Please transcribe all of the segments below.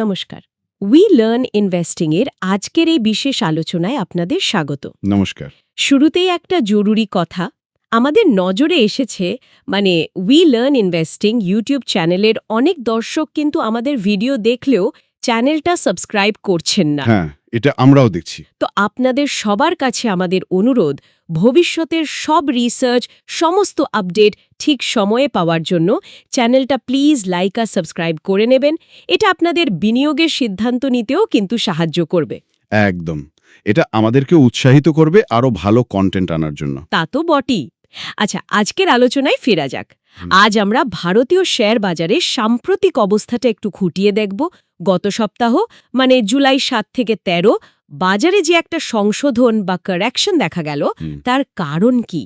নমস্কার। We learn investing এর আজকের এই বিশেষ আলোচনায় আপনাদের স্বাগত। নমস্কার। শুরুতেই একটা জরুরি কথা আমাদের নজরে এসেছে মানে উই লার্ন ইনভেস্টিং ইউটিউব চ্যানেলের অনেক দর্শক কিন্তু আমাদের ভিডিও দেখলেও চ্যানেলটা সাবস্ক্রাইব করছেন না। হ্যাঁ। এটা আমরাও দেখছি। তো আপনাদের সবার কাছে আমাদের অনুরোধ ভবিষ্যতের সব রিসার্চ সমস্ত আপডেট ঠিক সময়ে পাওয়ার জন্য চ্যানেলটা প্লিজ লাইক আর সাবস্ক্রাইব করে নেবেন। এটা আপনাদের বিনিয়োগের সিদ্ধান্ত নিতেও কিন্তু সাহায্য করবে। একদম। এটা আমাদেরকে উৎসাহিত করবে আরও ভালো কন্টেন্ট আনার জন্য। তা তো বটেই। আচ্ছা আজকের আলোচনায় ফেরা যাক। আজ আমরা ভারতীয় শেয়ার বাজারের সাম্প্রতিক অবস্থাটা একটু খুঁটিয়ে দেখব। গত সপ্তাহ মানে জুলাই সাত থেকে ১৩ বাজারে যে একটা সংশোধন বা কারেকশন দেখা গেল তার কারণ কি?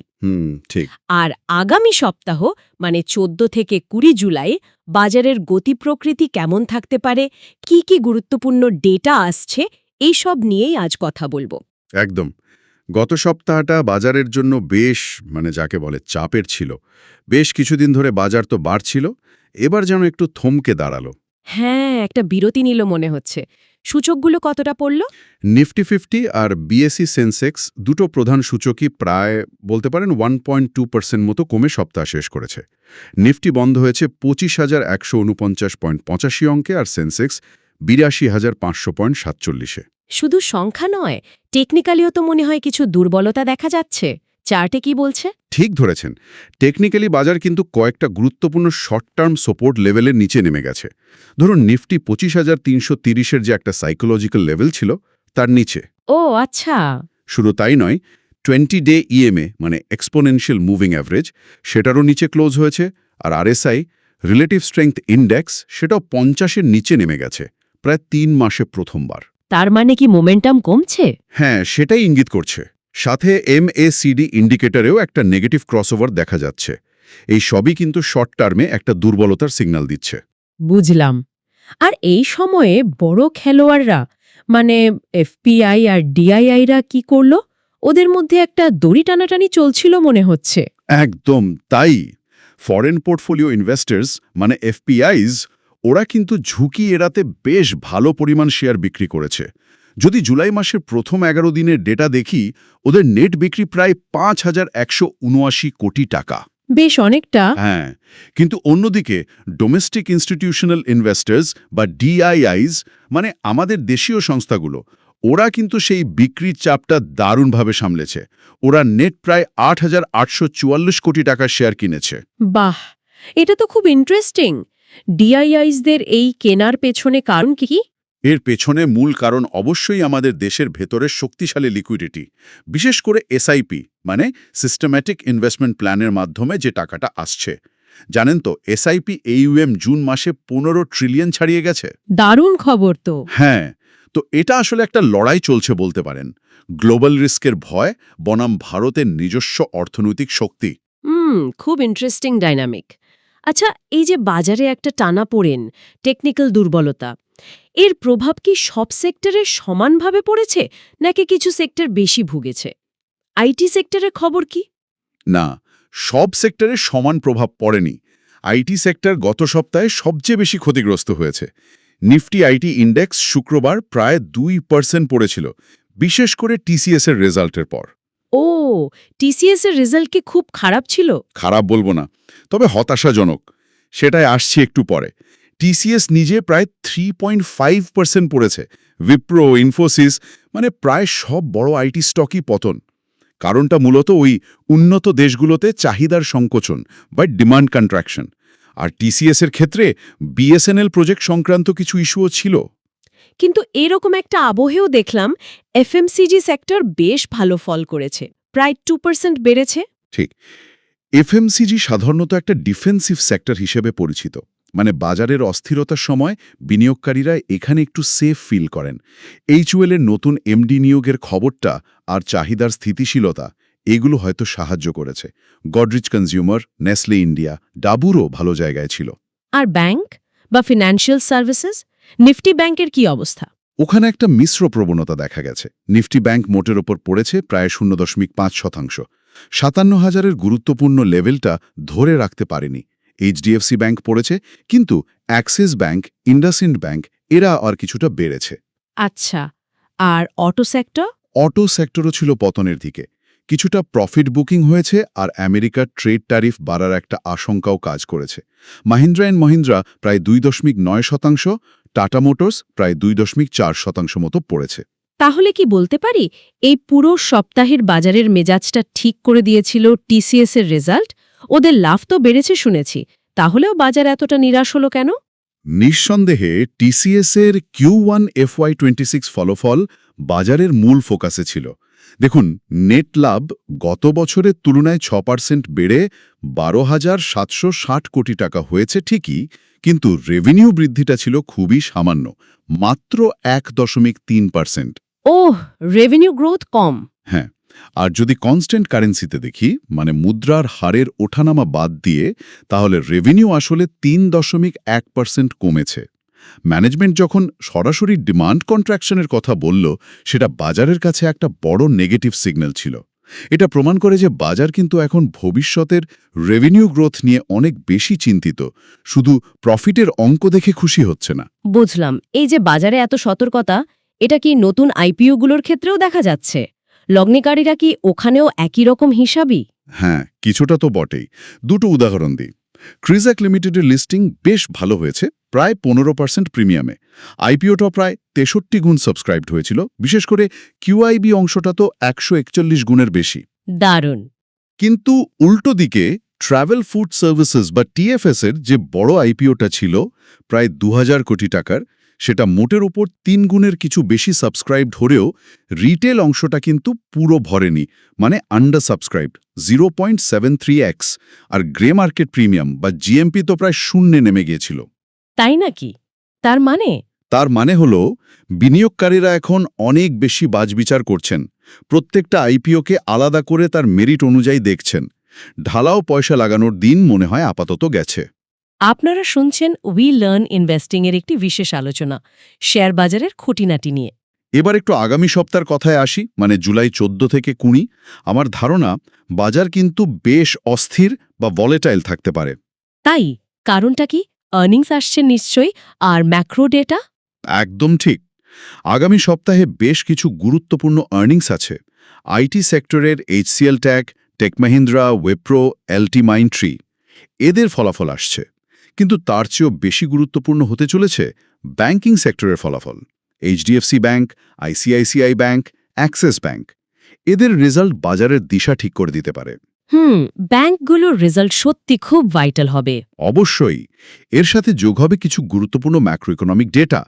আর আগামী সপ্তাহ মানে ১৪ থেকে কুড়ি জুলাই বাজারের গতি প্রকৃতি কেমন থাকতে পারে কি কি গুরুত্বপূর্ণ ডেটা আসছে এইসব নিয়েই আজ কথা বলব। একদম। গত সপ্তাহটা বাজারের জন্য বেশ মানে যাকে বলে চাপের ছিল। বেশ কিছুদিন ধরে বাজার তো বাড়ছিল এবার যেন একটু থমকে দাঁড়াল। হ্যাঁ একটা বিরতি নিল মনে হচ্ছে। সূচকগুলো কতটা পড়ল? নিফটি ফিফটি আর বিএসসি সেন্সেক্স দুটো প্রধান সূচকই প্রায় বলতে পারেন ওয়ান পয়েন্ট টু পার্সেন্ট মতো কমে সপ্তাহ শেষ করেছে। নিফটি বন্ধ হয়েছে পঁচিশ হাজার একশো উনপঞ্চাশ পয়েন্ট পঁচাশি অঙ্কে আর সেন্সেক্স বিরাশি হাজার পাঁচশো পয়েন্ট সাতচল্লিশে। শুধু সংখ্যা নয় টেকনিক্যালিও তো মনে হয় কিছু দুর্বলতা দেখা যাচ্ছে। চার্টে কি বলছে? ঠিক ধরেছেন। টেকনিক্যালি বাজার কিন্তু কয়েকটা গুরুত্বপূর্ণ শর্ট টার্ম সাপোর্ট লেভেলের নিচে নেমে গেছে। ধরুন নিফটি পঁচিশ হাজার তিনশো তিরিশের যে একটা সাইকোলজিক্যাল লেভেল ছিল তার নিচে। ও আচ্ছা। শুধু তাই নয় টোয়েন্টি ডে ইএমএ মানে এক্সপোনেনশিয়াল মুভিং অ্যাভারেজ সেটারও নিচে ক্লোজ হয়েছে আর আরএসআই রিলেটিভ স্ট্রেংথ ইন্ডেক্স সেটাও পঞ্চাশের নিচে নেমে গেছে প্রায় তিন মাসে প্রথমবার। তার মানে কি মোমেন্টাম কমছে? হ্যাঁ সেটাই ইঙ্গিত করছে। সাথে এম এমএসিডি ইন্ডিকেটরেও একটা নেগেটিভ ক্রসওভার দেখা যাচ্ছে। এই সবই কিন্তু শর্ট টার্মে একটা দুর্বলতার সিগন্যাল দিচ্ছে। বুঝলাম। আর এই সময়ে বড় খেলোয়াড়রা মানে এফপিআই আর ডিআইআইরা কি করল? ওদের মধ্যে একটা দড়ি টানাটানি চলছিল মনে হচ্ছে। একদম তাই। ফরেন পোর্টফোলিও ইনভেস্টার্স মানে এফপিআইজ ওরা কিন্তু ঝুঁকি এড়াতে বেশ ভালো পরিমাণ শেয়ার বিক্রি করেছে। যদি জুলাই মাসের প্রথম এগারো দিনের ডেটা দেখি ওদের নেট বিক্রি প্রায় পাঁচ হাজার একশো উনআশি কোটি টাকা। বেশ অনেকটা। হ্যাঁ কিন্তু অন্যদিকে ডোমেস্টিক ইনস্টিটিউশনাল ইনভেস্টার্স বা ডিআইআইস মানে আমাদের দেশীয় সংস্থাগুলো ওরা কিন্তু সেই বিক্রির চাপটা দারুণভাবে সামলেছে। ওরা নেট প্রায় আট হাজার আটশো চুয়াল্লিশ কোটি টাকার শেয়ার কিনেছে। বাহ! এটা তো খুব ইন্টারেস্টিং ডিআইআইসদের এই কেনার পেছনে কারণ কি কি? এর পেছনে মূল কারণ অবশ্যই আমাদের দেশের ভেতরের শক্তিশালী লিকুইডিটি বিশেষ করে এসআইপি মানে সিস্টেম্যাটিক ইনভেস্টমেন্ট প্ল্যানের মাধ্যমে যে টাকাটা আসছে। জানেন তো এসআইপি এইউএম জুন মাসে পনেরো ট্রিলিয়ন ছাড়িয়ে গেছে? দারুণ খবর তো। হ্যাঁ তো এটা আসলে একটা লড়াই চলছে বলতে পারেন। গ্লোবাল রিস্কের ভয় বনাম ভারতের নিজস্ব অর্থনৈতিক শক্তি। হুম খুব ইন্টারেস্টিং ডাইনামিক আচ্ছা এই যে বাজারে একটা টানা পড়েন টেকনিক্যাল দুর্বলতা, এর প্রভাব কি সব সেক্টরে সমানভাবে পড়েছে, নাকি কিছু সেক্টর বেশি ভুগেছে? আইটি সেক্টরের খবর কি? না, সব সেক্টরে সমান প্রভাব পড়েনি। আইটি সেক্টর গত সপ্তাহে সবচেয়ে বেশি ক্ষতিগ্রস্ত হয়েছে। নিফটি আইটি ইন্ডেক্স শুক্রবার প্রায় দুই পার্সেন্ট পড়েছিল, বিশেষ করে টিসিএস এর রেজাল্টের পর। ও টিসিএস এর রেজাল্ট কি খুব খারাপ ছিল? খারাপ বলব না, তবে হতাশাজনক। সেটাই আসছি একটু পরে। টিসিএস নিজে প্রায় থ্রি পয়েন্ট ফাইভ পার্সেন্ট পড়েছে। উইপ্রো ইনফোসিস মানে প্রায় সব বড় আইটি স্টকই পতন। কারণটা মূলত ওই উন্নত দেশগুলোতে চাহিদার সংকোচন বা ডিমান্ড কন্ট্রাকশন আর টিসিএস এর ক্ষেত্রে বিএসএনএল প্রজেক্ট সংক্রান্ত কিছু ইস্যুও ছিল। কিন্তু এরকম একটা আবহেও দেখলাম এফএমসিজি সেক্টর বেশ ভালো ফল করেছে। প্রায় টু পার্সেন্ট বেড়েছে। ঠিক। এফএমসিজি সাধারণত একটা ডিফেন্সিভ সেক্টর হিসেবে পরিচিত। মানে বাজারের অস্থিরতার সময় বিনিয়োগকারীরা এখানে একটু সেফ ফিল করেন। এইচওয়েলের নতুন এমডি নিয়োগের খবরটা আর চাহিদার স্থিতিশীলতা এগুলো হয়তো সাহায্য করেছে। গডরিচ কনজিউমার নেসলে ইন্ডিয়া ডাবুরও ভালো জায়গায় ছিল। আর ব্যাংক বা ফিনান্সিয়াল সার্ভিসেস নিফটি ব্যাংকের কি অবস্থা? ওখানে একটা মিশ্র প্রবণতা দেখা গেছে। নিফটি ব্যাংক মোটের ওপর পড়েছে প্রায় শূন্য দশমিক পাঁচ শতাংশ। সাতান্ন হাজারের গুরুত্বপূর্ণ লেভেলটা ধরে রাখতে পারেনি। এইচডিএফসি ব্যাংক পড়েছে কিন্তু অ্যাক্সিস ব্যাংক ইন্ডাসইন্ড ব্যাংক এরা আর কিছুটা বেড়েছে। আচ্ছা আর অটো সেক্টর? অটো সেক্টরও ছিল পতনের দিকে। কিছুটা প্রফিট বুকিং হয়েছে আর আমেরিকার ট্রেড ট্যারিফ বাড়ার একটা আশঙ্কাও কাজ করেছে। মাহিন্দ্রা অ্যান্ড মহিন্দ্রা প্রায় দুই দশমিক নয় শতাংশ টাটা মোটরস প্রায় দুই দশমিক চার শতাংশ মতো পড়েছে। তাহলে কি বলতে পারি? এই পুরো সপ্তাহের বাজারের মেজাজটা ঠিক করে দিয়েছিল টিসিএস এর রেজাল্ট? ওদের লাভ তো বেড়েছে শুনেছি। তাহলেও বাজার এতটা নিরাশ হলো কেন? নিঃসন্দেহে টিসিএস এর Q one FY twenty six ফলাফল বাজারের মূল ফোকাসে ছিল। দেখুন নেট লাভ গত বছরের তুলনায় ছ পার্সেন্ট বেড়ে বারো হাজার সাতশো ষাট কোটি টাকা হয়েছে ঠিকই কিন্তু রেভিনিউ বৃদ্ধিটা ছিল খুবই সামান্য মাত্র এক দশমিক তিন পার্সেন্ট ওহ রেভিনিউ গ্রোথ কম। হ্যাঁ আর যদি কনস্ট্যান্ট কারেন্সিতে দেখি মানে মুদ্রার হারের ওঠানামা বাদ দিয়ে তাহলে রেভিনিউ আসলে তিন দশমিক এক পার্সেন্ট কমেছে। ম্যানেজমেন্ট যখন সরাসরি ডিমান্ড কন্ট্রাকশনের কথা বলল সেটা বাজারের কাছে একটা বড় নেগেটিভ সিগন্যাল ছিল। এটা প্রমাণ করে যে বাজার কিন্তু এখন ভবিষ্যতের রেভিনিউ গ্রোথ নিয়ে অনেক বেশি চিন্তিত। শুধু প্রফিটের অঙ্ক দেখে খুশি হচ্ছে না। বুঝলাম। এই যে বাজারে এত সতর্কতা এটা কি নতুন আইপিওগুলোর ক্ষেত্রেও দেখা যাচ্ছে? লগ্নিকারীরা কি ওখানেও একই রকম হিসাবই? হ্যাঁ কিছুটা তো বটেই। দুটো উদাহরণ দিই। ক্রিজাক লিমিটেডের লিস্টিং বেশ ভালো হয়েছে প্রায় পনেরো পার্সেন্ট প্রিমিয়ামে আইপিওটা প্রায় তেষট্টি গুণ সাবস্ক্রাইবড হয়েছিল বিশেষ করে কিউআইবি অংশটা তো একশো একচল্লিশ গুণের বেশি। দারুণ। কিন্তু উল্টো দিকে ট্রাভেল ফুড সার্ভিসেস বা টিএফএস এর যে বড় আইপিওটা ছিল প্রায় দু হাজার কোটি টাকার সেটা মোটের ওপর তিন গুণের কিছু বেশি সাবস্ক্রাইব হলেও রিটেল অংশটা কিন্তু পুরো ভরেনি মানে under subscribed zero point seven three X আর গ্রে মার্কেট প্রিমিয়াম বা জিএমপি তো প্রায় শূন্যে নেমে গিয়েছিল। তাই নাকি? তার মানে? তার মানে হল বিনিয়োগকারীরা এখন অনেক বেশি বাজবিচার করছেন। প্রত্যেকটা আইপিওকে আলাদা করে তার মেরিট অনুযায়ী দেখছেন। ঢালাও পয়সা লাগানোর দিন মনে হয় আপাতত গেছে। আপনারা শুনছেন উই লার্ন ইনভেস্টিং এর একটি বিশেষ আলোচনা শেয়ার বাজারের খুঁটিনাটি নিয়ে। এবার একটু আগামী সপ্তাহের কথায় আসি মানে জুলাই চোদ্দ থেকে কুড়ি। আমার ধারণা বাজার কিন্তু বেশ অস্থির বা ভলেটাইল থাকতে পারে। তাই কারণটা কি? আর্নিংস আসছে নিশ্চয়ই আর ম্যাক্রো ডেটা একদম ঠিক। আগামী সপ্তাহে বেশ কিছু গুরুত্বপূর্ণ আর্নিংস আছে। আইটি সেক্টরের HCL tech tech Mahindra Wipro LT Mindtree এদের ফলাফল আসছে। কিন্তু তার চেয়েও বেশি গুরুত্বপূর্ণ হতে চলেছে ব্যাংকিং সেক্টরের ফলাফল। HDFC bank ICICI bank Axis bank. এদের রেজাল্ট বাজারের দিশা ঠিক করে দিতে পারে। হুম ব্যাংকগুলোর রেজাল্ট সত্যি খুব ভাইটাল হবে। অবশ্যই। এর সাথে যোগ হবে কিছু গুরুত্বপূর্ণ ম্যাক্রো ইকোনমিক ডেটা।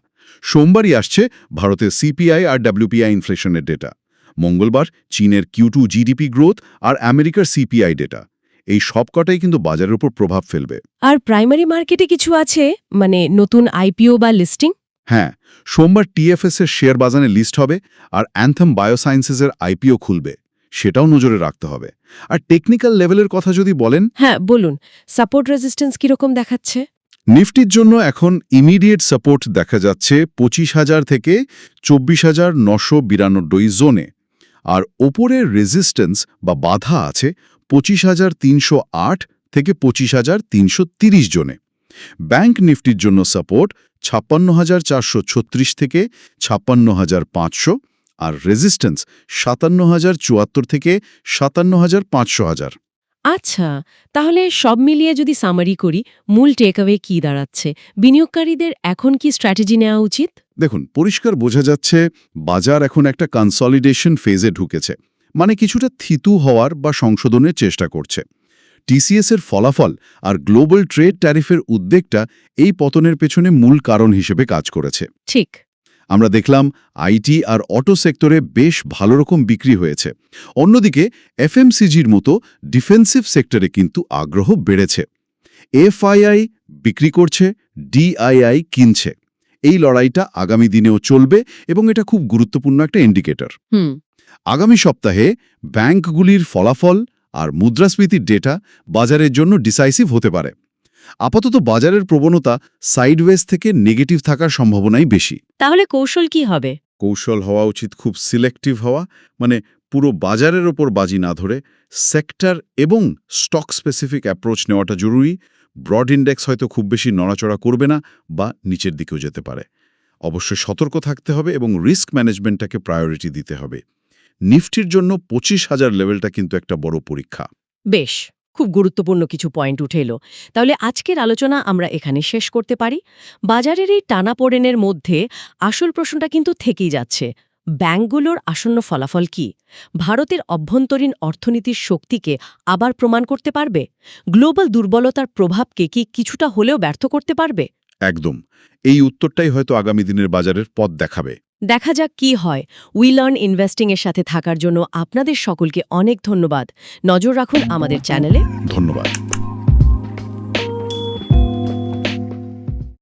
সোমবারই আসছে ভারতের সিপিআই আর ডাব্লিউপিআই ইনফ্লেশনের ডেটা। মঙ্গলবার চীনের কিউ জিডিপি গ্রোথ আর আমেরিকার সিপিআই ডেটা। এই সবকটাই কিন্তু বাজারের উপর প্রভাব ফেলবে। আর প্রাইমারি মার্কেটে কিছু আছে? মানে নতুন আইপিও বা লিস্টিং? হ্যাঁ সোমবার টিএফএস এর শেয়ার বাজারে লিস্ট হবে আর অ্যান্থম বায়োসায়েন্সেসের আইপিও খুলবে। সেটাও নজরে রাখতে হবে। আর টেকনিক্যাল লেভেলের কথা যদি বলেন? হ্যাঁ বলুন। সাপোর্ট রেজিস্ট্যান্স কীরকম দেখাচ্ছে? নিফটির জন্য এখন ইমিডিয়েট সাপোর্ট দেখা যাচ্ছে পঁচিশ হাজার থেকে চব্বিশ হাজার নশো বিরানব্বই জোনে। আর ওপরের রেজিস্ট্যান্স বা বাধা আছে পঁচিশ হাজার তিনশো আট থেকে পঁচিশ হাজার তিনশো তিরিশ জনে। ব্যাংক নিফটির জন্য সাপোর্ট ছাপ্পান্ন হাজার চারশো ছত্রিশ থেকে ছাপ্পান্ন হাজার পাঁচশো আর রেজিস্ট্যান্স সাতান্ন হাজার চুয়াত্তর থেকে সাতান্ন হাজার পাঁচশো হাজার। আচ্ছা তাহলে সব মিলিয়ে যদি সামারি করি মূল টেকঅ্যাওয়ে কি দাঁড়াচ্ছে? বিনিয়োগকারীদের এখন কি স্ট্র্যাটেজি নেওয়া উচিত? দেখুন পরিষ্কার বোঝা যাচ্ছে বাজার এখন একটা কনসলিডেশন ফেজে ঢুকেছে। মানে কিছুটা থিতু হওয়ার বা সংশোধনের চেষ্টা করছে। টিসিএস এর ফলাফল আর গ্লোবাল ট্রেড ট্যারিফের উদ্বেগটা এই পতনের পেছনে মূল কারণ হিসেবে কাজ করেছে। ঠিক। আমরা দেখলাম আইটি আর অটো সেক্টরে বেশ ভালো রকম বিক্রি হয়েছে। অন্যদিকে এফএমসিজির মতো ডিফেন্সিভ সেক্টরে কিন্তু আগ্রহ বেড়েছে। এফআইআই বিক্রি করছে ডিআইআই কিনছে। এই লড়াইটা আগামী দিনেও চলবে এবং এটা খুব গুরুত্বপূর্ণ একটা ইন্ডিকেটর। হুম। আগামী সপ্তাহে ব্যাংকগুলির ফলাফল আর মুদ্রাস্ফীতির ডেটা বাজারের জন্য ডিসাইসিভ হতে পারে। আপাতত বাজারের প্রবণতা সাইডওয়েজ থেকে নেগেটিভ থাকার সম্ভাবনাই বেশি। তাহলে কৌশল কি হবে? কৌশল হওয়া উচিত খুব সিলেক্টিভ হওয়া মানে পুরো বাজারের ওপর বাজি না ধরে সেক্টর এবং স্টক স্পেসিফিক অ্যাপ্রোচ নেওয়াটা জরুরি। ব্রড ইন্ডেক্স হয়তো খুব বেশি নড়াচড়া করবে না বা নিচের দিকেও যেতে পারে। অবশ্যই সতর্ক থাকতে হবে এবং রিস্ক ম্যানেজমেন্টটাকে প্রায়োরিটি দিতে হবে। নিফটির জন্য পঁচিশ হাজার লেভেলটা কিন্তু একটা বড় পরীক্ষা। বেশ খুব গুরুত্বপূর্ণ কিছু পয়েন্ট উঠে এলো। তাহলে আজকের আলোচনা আমরা এখানে শেষ করতে পারি। বাজারের এই টানাপোড়েনের মধ্যে আসল প্রশ্নটা কিন্তু থেকেই যাচ্ছে। ব্যাংকগুলোর আসন্ন ফলাফল কি? ভারতের অভ্যন্তরীণ অর্থনীতির শক্তিকে আবার প্রমাণ করতে পারবে? গ্লোবাল দুর্বলতার প্রভাবকে কি কিছুটা হলেও ব্যর্থ করতে পারবে? একদম। এই উত্তরটাই হয়তো আগামী দিনের বাজারের পথ দেখাবে। দেখা যাক কি হয়। উই লার্ন ইনভেস্টিং এর সাথে থাকার জন্য আপনাদের সকলকে অনেক ধন্যবাদ। নজর রাখুন আমাদের চ্যানেলে। ধন্যবাদ।